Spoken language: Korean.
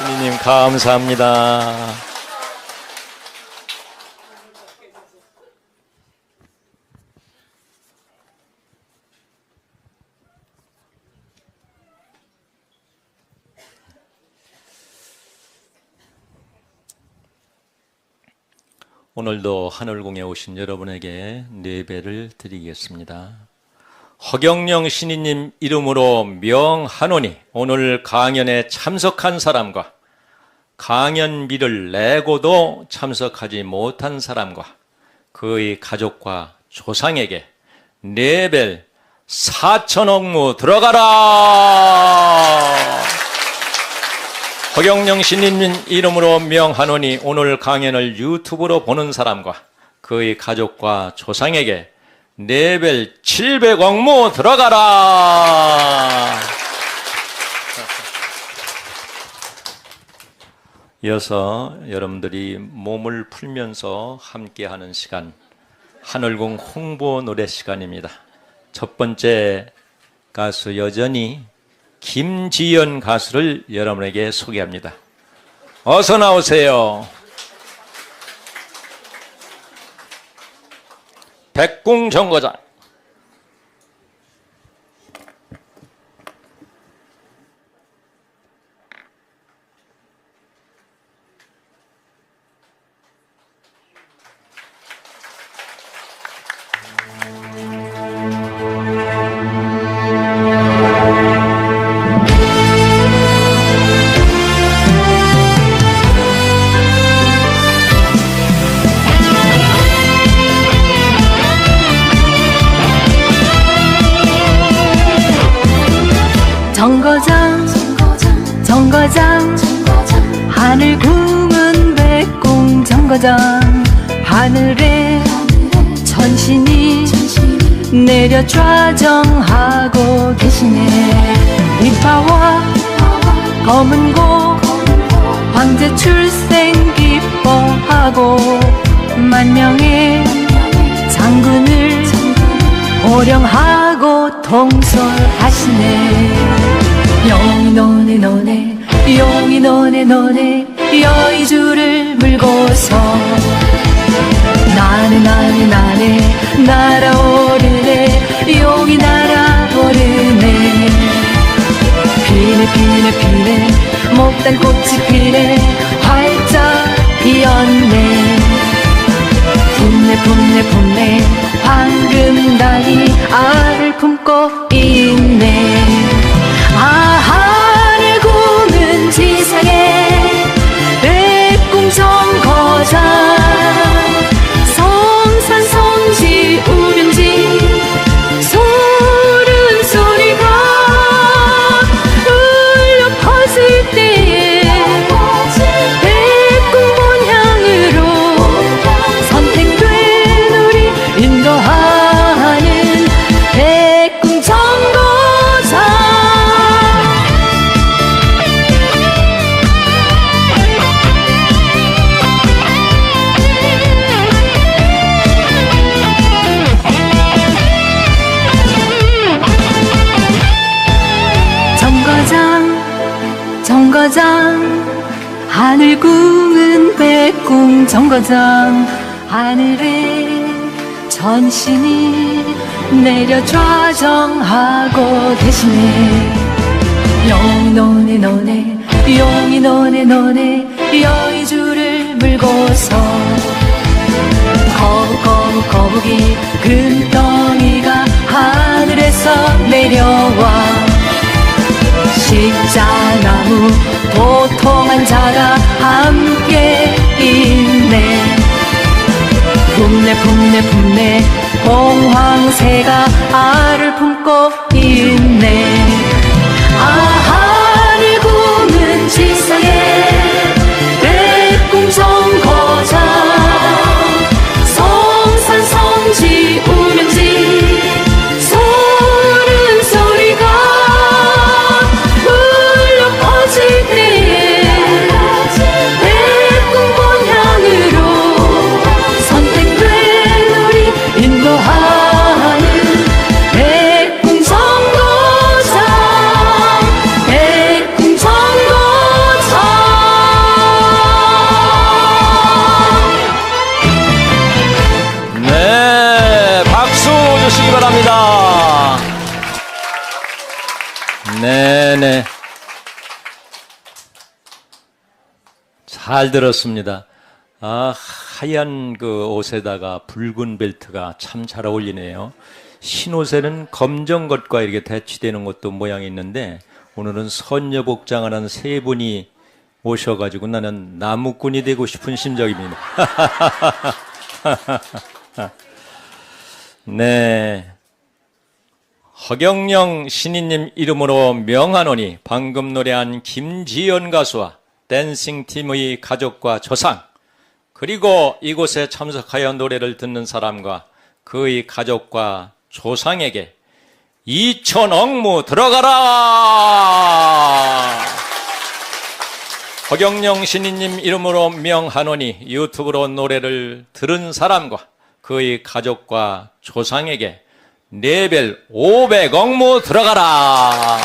신이님 감사합니다. 오늘도 하늘궁에 오신 여러분에게 예배를 드리겠습니다. 허경영 신이님 이름으로 명하노니 오늘 강연에 참석한 사람과 강연비를 내고도 참석하지 못한 사람과 그의 가족과 조상에게 네벨 4천억 무 들어가라! 허경영 신님 이름으로 명하노니 오늘 강연을 유튜브로 보는 사람과 그의 가족과 조상에게 레벨 700억무 들어가라! 이어서 여러분들이 몸을 풀면서 함께하는 시간, 하늘궁 홍보 노래 시간입니다. 첫 번째 가수 여전히 김지연 가수를 여러분에게 소개합니다. 어서 나오세요. 백궁 정거장. 정거장. 하늘 구문 백궁 정거장. 하늘에 천신이 내려 좌정하고 계시네. 이파와 검은 고 황제 출생 기뻐하고 만명의 장군을 호령하고 통솔하시네. 용이 노네 노네 용이 노네 노네 여의주를 물고서 나네 나네 나네 날아오르네 용이 날아오르네 피네 피네 피네 목단 꽃이 피네 활짝 피었네 품네 품네 품네 황금 닭이 알을 품고 있네 정거장 하늘 궁은 백궁 정거장 하늘에 전신이 내려 좌정하고 계시네. 용이 노네 노네 용이 노네 노네 여의주를 물고서 함께 있네. 품네 품네 품네. 공황새가 알을 품고 잘 들었습니다. 아, 하얀 그 옷에다가 붉은 벨트가 참 잘 어울리네요. 흰 옷에는 검정 것과 이렇게 대치되는 것도 모양이 있는데 오늘은 선녀 복장을 한 세 분이 오셔가지고 나는 나무꾼이 되고 싶은 심정입니다. 네. 허경영 신인님 이름으로 명하노니 방금 노래한 김지연 가수와 댄싱팀의 가족과 조상 그리고 이곳에 참석하여 노래를 듣는 사람과 그의 가족과 조상에게 2천 억무 들어가라! 허경영 신인님 이름으로 명하노니 유튜브로 노래를 들은 사람과 그의 가족과 조상에게 레벨 500억무 들어가라!